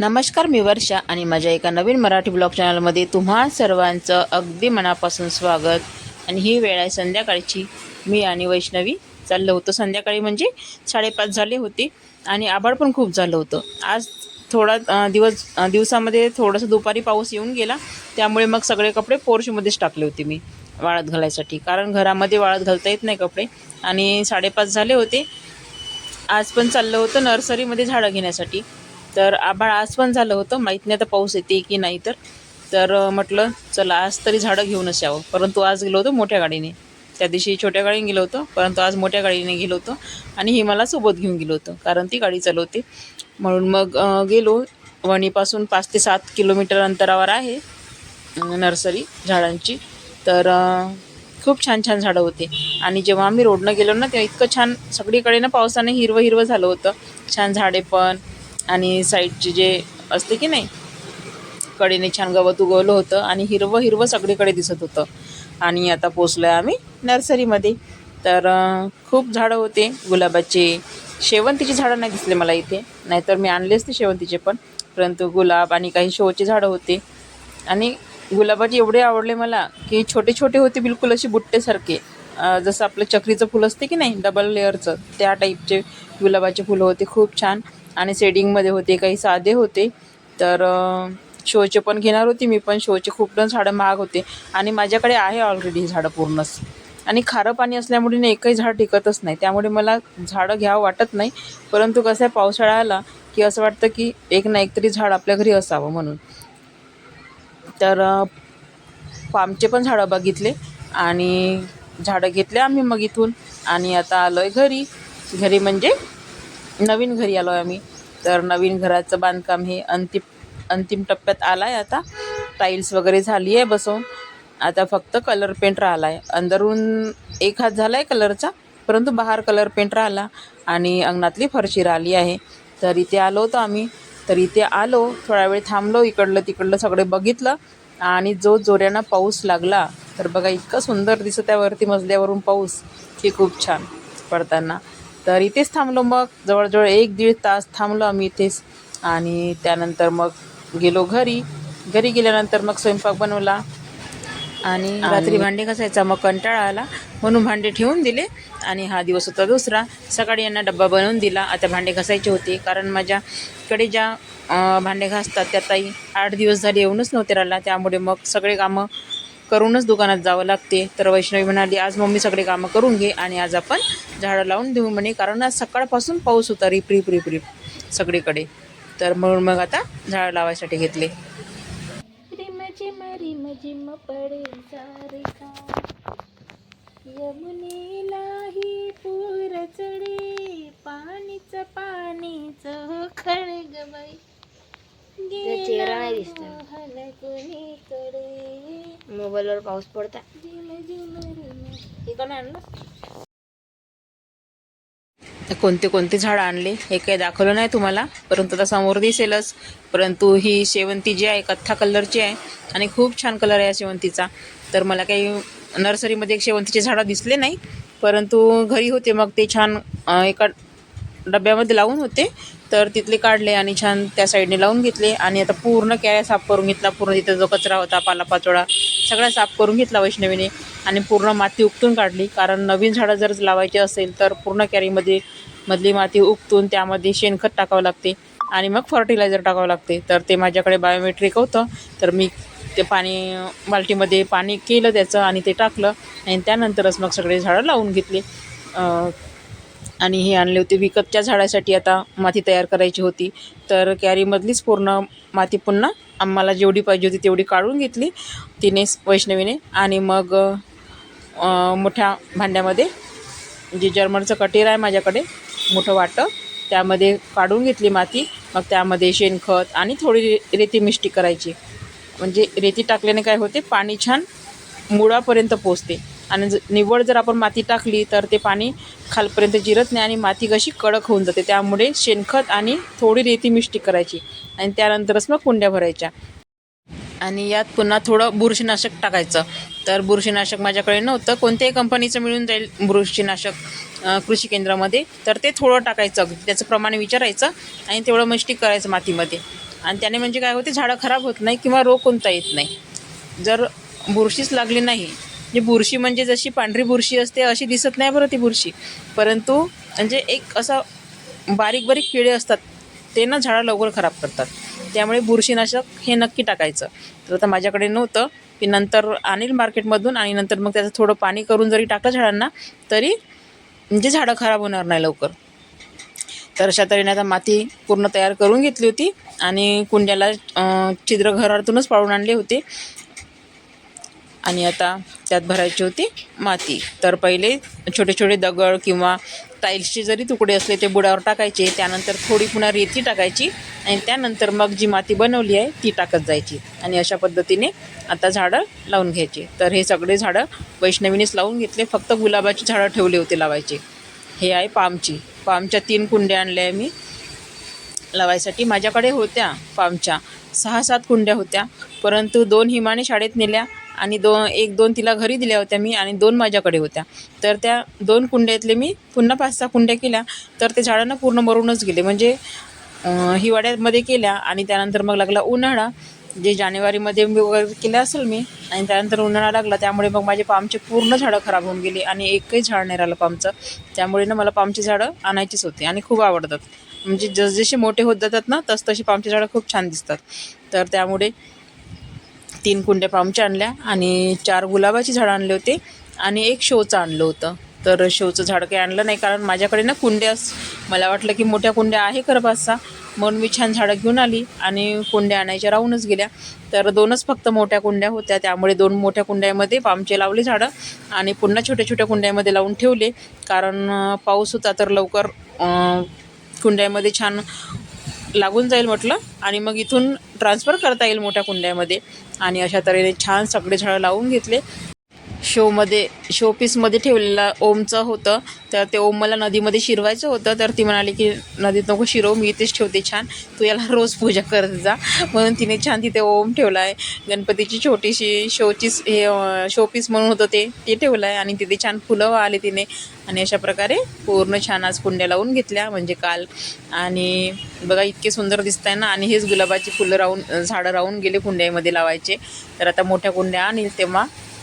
नमस्कार मी वर्षा आणि माझ्या एका नवीन मराठी ब्लॉग चॅनलमध्ये तुम्हा सर्वांचं अगदी मनापासून स्वागत. आणि ही वेळ आहे संध्याकाळची. मी आणि वैष्णवी चाललं होतं. संध्याकाळी म्हणजे साडेपाच झाले होते आणि आभाळ पण खूप झालं होतं. आज थोडा दिवस दिवसामध्ये थोडंसं दुपारी पाऊस येऊन गेला. त्यामुळे मग सगळे कपडे पोर्शमध्येच टाकले होते मी वाळत घालायसाठी. कारण घरामध्ये वाळत घालता येत नाही कपडे. आणि साडेपाच झाले होते. आज पण चाललं होतं नर्सरीमध्ये झाडं घेण्यासाठी. तर आभाळ आज पण झालं होतं. माहीत नाही आता पाऊस येते की नाही तर. तर म्हटलं चला आज तरी झाडं घेऊनच यावं. परंतु आज गेलो होतो मोठ्या गाडीने. त्या दिवशी छोट्या गाडीने गेलो होतो. परंतु आज मोठ्या गाडीने गेलो होतो. आणि हे मला सोबत घेऊन गेलो होतो कारण ती गाडी चालवते. म्हणून मग गेलो. वणीपासून पाच ते सात किलोमीटर अंतरावर आहे नर्सरी झाडांची. तर खूप छान छान झाडं होते. आणि जेव्हा आम्ही रोडनं गेलो ना तेव्हा इतकं छान सगळीकडे ना पावसाने हिरवं हिरवं झालं होतं. छान झाडे पण आणि साईडचे जे असते की नाही कडेने छान गवत उगवलं होतं आणि हिरवं हिरवं सगळीकडे दिसत होतं. आणि आता पोचलो आहे आम्ही नर्सरीमध्ये. तर खूप झाडं होते गुलाबाचे. शेवंतीची झाडं नाही दिसले मला इथे. नाहीतर मी आणले असते शेवंतीचे पण. परंतु गुलाब आणि काही शोचे झाडं होते. आणि गुलाबाचे एवढे आवडले मला की छोटे छोटे होते बिलकुल असे बुट्टेसारखे. जसं आपलं चक्रीचं फुल असते की नाही डबल लेअरचं त्या टाईपचे गुलाबाचे फुलं होते. खूप छान. आणि शेडिंगमध्ये होते काही साधे होते. तर शोचे पण घेणार होती मी पण शोचे खूप पण झाडं महाग होते. आणि माझ्याकडे आहे ऑलरेडी ही झाडं पूर्णच. आणि खारं पाणी असल्यामुळे ना एकही झाड टिकतच नाही. त्यामुळे मला झाडं घ्यावं वाटत नाही. परंतु कसं आहे पावसाळा आला की असं वाटतं की एक ना एक तरी झाड आपल्या घरी असावं म्हणून. तर पामचे पण झाडं बघितले आणि झाडं घेतले आम्ही मग इथून. आणि आता आलो आहे घरी. घरी म्हणजे नवीन घरी आलो आहे आम्ही. तर नवीन घराचं बांधकाम हे अंतिम अंतिम टप्प्यात आलं आहे आता. टाईल्स वगैरे झाली आहे बसवून आता फक्त कलर पेंट राहिला आहे अंदरून एक हात झाला आहे कलरचा परंतु बाहेर कलर पेंट राहिला आणि अंगणातली फरशी राहिली आहे. तर इथे आलो होतो आम्ही. तर इथे आलो थोडा वेळ थांबलो इकडलं तिकडलं सगळे बघितलं आणि जो जोऱ्यानं पाऊस लागला तर बघा इतकं सुंदर दिसत आहे वरती मजल्यावरून पाऊस. की खूप छान पडताना. तर इथेच थांबलो मग. जवळजवळ एक दीड तास थांबलो आम्ही इथेच. आणि त्यानंतर मग गेलो घरी. घरी गेल्यानंतर मग स्वयंपाक बनवला. आणि रात्री भांडे घासायचा मग कंटाळा आला. म्हणून भांडे ठेवून दिले. आणि हा दिवस होता दुसरा. सकाळी यांना डब्बा बनवून दिला. आता भांडे घासायचे होते. कारण माझ्याकडे ज्या भांडे घासतात त्या ताई आठ दिवस झाले येऊनच नव्हते राहिला त्यामुळे मग सगळे कामं करूनच दुकानात जावं लागते. तर वैष्णवी म्हणाली आज मम्मी सगळे कामं करून घे आणि आज आपण झाडं लावून देऊ म्हणे कारण आज सकाळपासून पाऊस होता रिप रिप रिप रिप सगळीकडे. तर म्हणून मग आता झाडं लावायसाठी घेतले. यमुनेलाही पूर चढे पाणीच पाणीच खळग बाई चेहरा नाही दिसत. मोहन कुणीकडे? मोबाईलवर पाऊस पडता हे आणलं कोणते कोणते झाडं आणले हे काही दाखवलं नाही तुम्हाला परंतु आता समोर दिसेलच. परंतु ही शेवंती जी आहे कथ्था कलरची आहे आणि खूप छान कलर आहे या शेवंतीचा. तर मला काही नर्सरीमध्ये शेवंतीचे झाडं दिसले नाही परंतु घरी होते मग ते छान एका डब्यामध्ये लावून होते. तर तिथले काढले आणि छान त्या साईडने लावून घेतले. आणि आता पूर्ण कॅऱ्या साफ करून घेतला. पूर्ण तिथं जो कचरा होता पालापाचोळा सगळा साफ करून घेतला वैष्णवीने. आणि पूर्ण माती उकतून काढली. कारण नवीन झाडं जर लावायची असेल तर पूर्ण कॅरीमध्ये मधली माती उपटून त्यामध्ये शेणखत टाकावं लागते. आणि मग फर्टिलायझर टाकावं लागते. तर ते माझ्याकडे बायोमेट्रिक होतं. तर मी ते पाणी बाल्टीमध्ये पाणी केलं त्याचं आणि ते टाकलं. आणि त्यानंतरच मग सगळे झाडं लावून घेतले. आणि हे आणले होते. विकतच्या झाडासाठी आता माती तयार करायची होती. तर कॅरीमधलीच पूर्ण माती पुन्हा आम्हाला जेवढी पाहिजे होती तेवढी काढून घेतली. तिने वैष्णवीने आणि मग मोठ्या भांड्यामध्ये जे जर्मनचं कटेर आहे माझ्याकडे मोठं वाटं त्यामध्ये काढून घेतली माती. मग त्यामध्ये शेणखत आणि थोडी रेती मिष्टी करायची. म्हणजे रेती टाकल्याने काय होते? पाणी छान मुळापर्यंत पोचते आणि ज निव्वळ जर आपण माती टाकली तर ते पाणी खालपर्यंत जिरत नाही आणि माती कशी कडक होऊन जाते. त्यामुळे शेणखत आणि थोडी रेती मिष्टी करायची आणि त्यानंतरच मग कुंड्या भरायच्या. आणि यात पुन्हा थोडं बुरशीनाशक टाकायचं. तर बुरशीनाशक माझ्याकडे नव्हतं. कोणत्याही कंपनीचं मिळून जाईल बुरशीनाशक कृषी केंद्रामध्ये. तर ते थोडं टाकायचं. त्याचं प्रमाण विचारायचं आणि तेवढं मिष्टी करायचं मातीमध्ये. आणि त्याने म्हणजे काय होते झाडं खराब होत नाही किंवा रोग कोणता येत नाही. जर बुरशीच लागली नाही जे बुरशी म्हणजे जशी पांढरी बुरशी असते अशी दिसत नाही बरं ती बुरशी. परंतु म्हणजे एक असा बारीक बारीक किडे असतात ते ना झाडं लवकर खराब करतात. त्यामुळे बुरशीनाशक हे नक्की टाकायचं. तर आता माझ्याकडे नव्हतं की नंतर आणील मार्केटमधून आणि नंतर मग त्याचं थोडं पाणी करून जरी टाकलं झाडांना तरी म्हणजे झाडं खराब होणार नाही लवकर. तर अशा तऱ्हेने आता माती पूर्ण तयार करून घेतली होती आणि कुंड्याला छिद्र घरातूनच पाळून आणले होते. आणि आता त्यात भरायची होती माती. तर पहिले छोटे छोटे दगड किंवा टाईल्सचे जरी तुकडे असले ते बुडावर टाकायचे त्यानंतर थोडी पुन्हा रेती टाकायची आणि त्यानंतर मग जी माती बनवली आहे ती टाकत जायची. आणि अशा पद्धतीने आता झाडं लावून घ्यायची. तर हे सगळे झाडं वैष्णवीनेच लावून घेतले. फक्त गुलाबाची झाडं ठेवले होते लावायचे. हे आहे पामची. पामच्या तीन कुंड्या आणल्या आहे मी. लावायसाठी माझ्याकडे होत्या पामच्या. सहा सात कुंड्या होत्या. परंतु दोन हिमाने शाळेत नेल्या. आणि दोन एक दोन तिला घरी दिल्या होत्या मी आणि दोन माझ्याकडे होत्या. तर त्या दोन कुंड्यातले मी पुन्हा पाच सहा कुंड्या केल्या. तर ते झाडांना पूर्ण मरूनच गेले. म्हणजे हिवाळ्यामध्ये केल्या आणि त्यानंतर मग लागला उन्हाळा. जे जानेवारीमध्ये मी वगैरे केलं असेल मी आणि त्यानंतर उन्हाळा लागला त्यामुळे मग माझे पामचे पूर्ण झाडं खराब होऊन गेली आणि एकही झाड नाही राहिलं पामचं. त्यामुळे ना मला पामची झाडं आणायचीच होती आणि खूप आवडतात. म्हणजे जसजसे मोठे होत जातात ना तस तशी पामची झाडं खूप छान दिसतात. तर त्यामुळे तीन कुंड्या पामच्या आणल्या आणि चार गुलाबाची झाडं आणले होते आणि एक शोचं आणलं होतं. तर शोचं झाड काही आणलं नाही कारण माझ्याकडे ना कुंड्या मला वाटलं की मोठ्या कुंड्या आहे खरं पाचसा म्हणून मी छान झाडं घेऊन आली आणि कुंड्या आणायच्या राहूनच गेल्या. तर दोनच फक्त मोठ्या कुंड्या होत्या. त्यामुळे दोन मोठ्या कुंड्यामध्ये पामचे लावले झाडं आणि पुन्हा छोट्या छोट्या कुंड्यामध्ये लावून ठेवले. कारण पाऊस होता तर लवकर कुंड्यामध्ये छान लागून जाईल म्हटलं आणि मग इथून ट्रान्सफर करता येईल मोठ्या कुंड्यामध्ये. आणि अशा तऱ्हेने छान सगळे झाडं लावून घेतले. शोमध्ये शोपीसमध्ये ठेवलेला ओमचं होतं. तर ते ओम मला नदीमध्ये शिरवायचं होतं. तर ती म्हणाली की नदीत नको शिरव मी इथेच ठेवते छान. तू याला रोज पूजा करत जा. म्हणून तिने छान तिथे ओम ठेवला आहे गणपतीची छोटीशी शोची हे शोपीस म्हणून होतं ते ते ठेवलं आहे आणि तिथे छान फुलं आले तिने. आणि अशा प्रकारे पूर्ण छान आज कुंड्या लावून घेतल्या म्हणजे काल. आणि बघा इतके सुंदर दिसत आहे ना. आणि हेच गुलाबाची फुलं राहून झाडं राहून गेले कुंड्यामध्ये लावायचे. तर आता मोठ्या कुंड्या आणील तेव्हा.